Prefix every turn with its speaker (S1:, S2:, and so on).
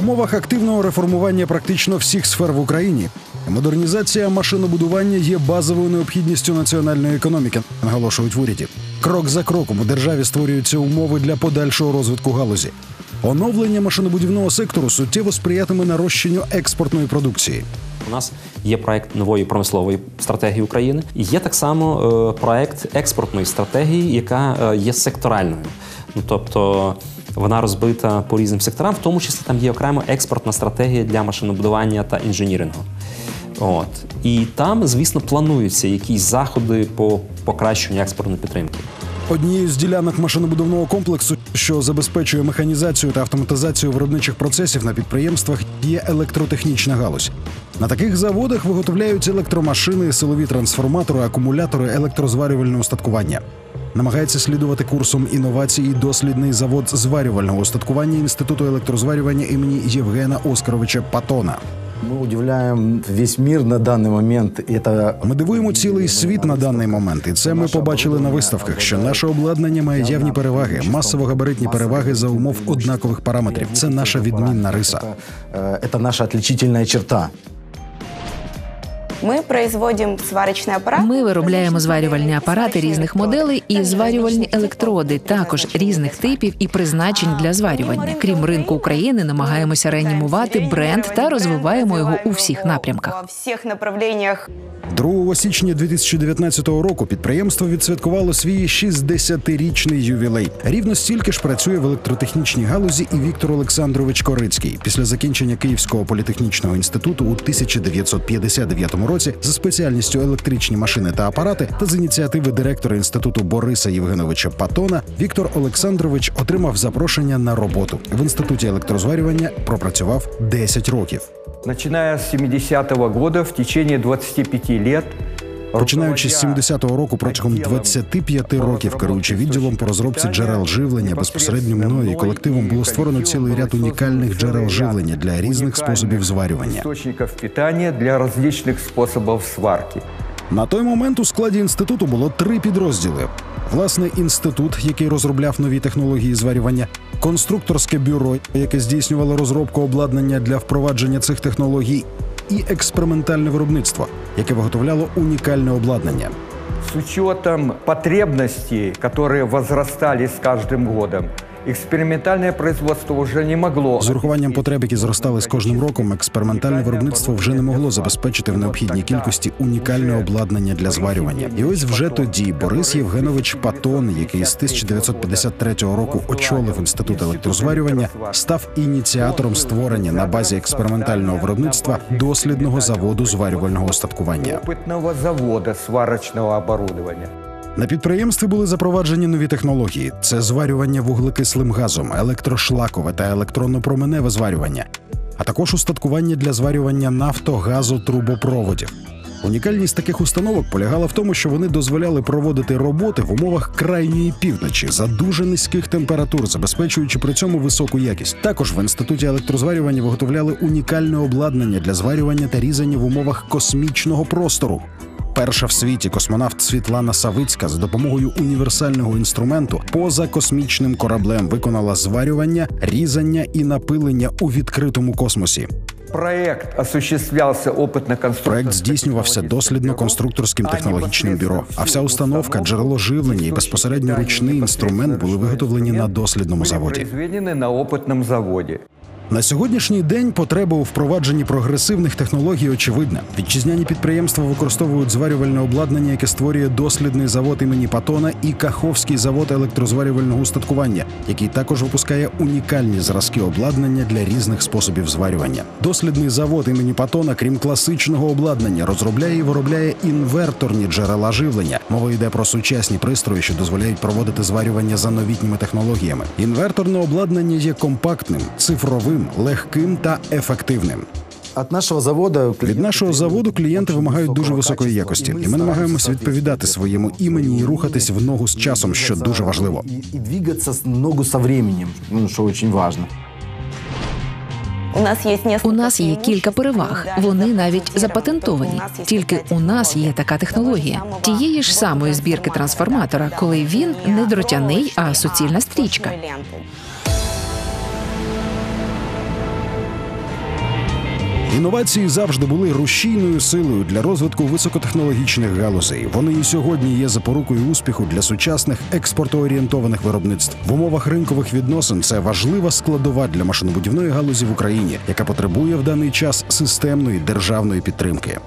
S1: Умовах активного реформування практично всіх сфер в Україні модернізація машинобудування є базовою необхідністю національної економіки, наголошують в уряді. Крок за кроком у державі створюються умови для подальшого розвитку галузі. Оновлення машинобудівного сектору суттєво сприятиме нарощенню експортної продукції.
S2: У нас є проект нової промислової стратегії України. Є так само е, проект експортної стратегії, яка е, є секторальною. Ну тобто вона розбита по різним секторам, в тому числі там є окрема експортна стратегія для машинобудування та інженірингу. От і там, звісно, плануються якісь заходи по покращенню експортної підтримки.
S1: Однією з ділянок машинобудівного комплексу, що забезпечує механізацію та автоматизацію виробничих процесів на підприємствах, є електротехнічна галузь. На таких заводах виготовляють електромашини, силові трансформатори, акумулятори, електрозварювальне устаткування Намагається слідувати курсом інновацій і дослідний завод зварювального устаткування інституту електрозварювання імені Євгена Оскаровича Патона.
S3: Мы удивляем весь мир на данный момент. Это
S1: Ми дивуємо цілий світ на даний момент, і це ми побачили на виставках, що наше обладнання має явні переваги, масово-габаритні переваги за умов однакових параметрів. Це наша відмінна риса.
S3: э, это наша отличительная черта.
S4: Ми производимо сварочний апарат.
S5: Ми виробляємо зварювальні апарати різних моделей і зварювальні електроди, також різних типів і призначень для зварювання. Крім ринку України, намагаємося реанімувати бренд та розвиваємо його у всіх напрямках.
S4: У всіх направленнях
S1: 2 січня 2019 року підприємство відсвяткувало свій 60-річний ювілей. Рівно стільки ж працює в електротехнічній галузі і Віктор Олександрович Корицький після закінчення Київського політехнічного інституту у 1959 році за спеціальністю електричні машини та апарати та з ініціативи директора інституту Бориса Євгеновича Патона Віктор Олександрович отримав запрошення на роботу в інституті електрозварювання. Пропрацював 10 років.
S6: Начиная с 70-го года, в течение 25 лет,
S1: Починаючи з 70-го року, протягом 25 років, керуючи відділом по розробці джерел живлення, безпосередньо мною і колективом було створено цілий ряд унікальних джерел живлення для різних способів зварювання.
S6: питания для различных способов сварки.
S1: На той момент у складі інституту було три підрозділи: власне, інститут, який розробляв нові технології зварювання, конструкторське бюро, яке здійснювало розробку обладнання для впровадження цих технологій, і експериментальне виробництво, яке виготовляло унікальне обладнання.
S6: С учетом потребностей, которые возрастали с каждым годом, экспериментальное производство уже не могло.
S1: З урахуванням потреб, які зростали з кожним роком, експериментальне виробництво вже не могло забезпечити в необхідній кількості унікальне обладнання для зварювання. І ось вже тоді Борис Євгенович Патон, який з 1953 року очолив інститут електрозварювання, став ініціатором створення на базі експериментального виробництва дослідного заводу зварювального устаткування.
S6: Опытного завода сварочного оборудования.
S1: На підприємстві були запроваджені нові технології: це зварювання вуглекислим газом, електрошлакове та електронно-променеве зварювання, а також устаткування для зварювання нафто, газу, трубопроводів. Унікальність таких установок полягала в тому, що вони дозволяли проводити роботи в умовах крайньої півночі за дуже низьких температур, забезпечуючи при цьому високу якість. Також в інституті електрозварювання виготовляли унікальне обладнання для зварювання та різання в умовах космічного простору. Перша в світі космонавт Світлана Савицька за допомогою універсального інструменту поза космічним кораблем виконала зварювання, різання і напилення у відкритому космосі.
S6: Проект осуществлялся опытно-конструкторским
S1: Проект здійснювався дослідно-конструкторським технологічним бюро. А вся установка, джерело живлення і безпосередньо ручний інструмент були виготовлені на дослідному заводі.
S6: произведены на опытном заводе.
S1: На сьогоднішній день потреба у впровадженні прогресивних технологій очевидна. Вітчизняні підприємства використовують зварювальне обладнання, яке створює дослідний завод імені Патона і Каховський завод електрозварювального устаткування, який також випускає унікальні зразки обладнання для різних способів зварювання. Дослідний завод імені Патона, крім класичного обладнання, розробляє і виробляє інверторні джерела живлення. Мова йде про сучасні пристрої, що дозволяють проводити зварювання за новітніми технологіями. Інверторне обладнання є компактним, цифровим, легким та ефективним.
S3: От нашого заводу
S1: Від нашого заводу клієнти вимагають дуже високої якості, і ми намагаємося відповідати своєму імені і рухатись в ногу з часом, що дуже важливо.
S3: И двигаться с ногу со временем, ну, очень важно.
S4: у
S5: У нас є кілька переваг. Вони навіть запатентовані. Тільки у нас є така технологія тієї ж самої збірки трансформатора, коли він не дротяний, а суцільна стрічка.
S1: Інновації завжди були рушійною силою для розвитку високотехнологічних галузей. Вони і сьогодні є запорукою успіху для сучасних експортоорієнтованих виробництв. В умовах ринкових відносин це важлива складова для машинобудівної галузі в Україні, яка потребує в даний час системної державної підтримки.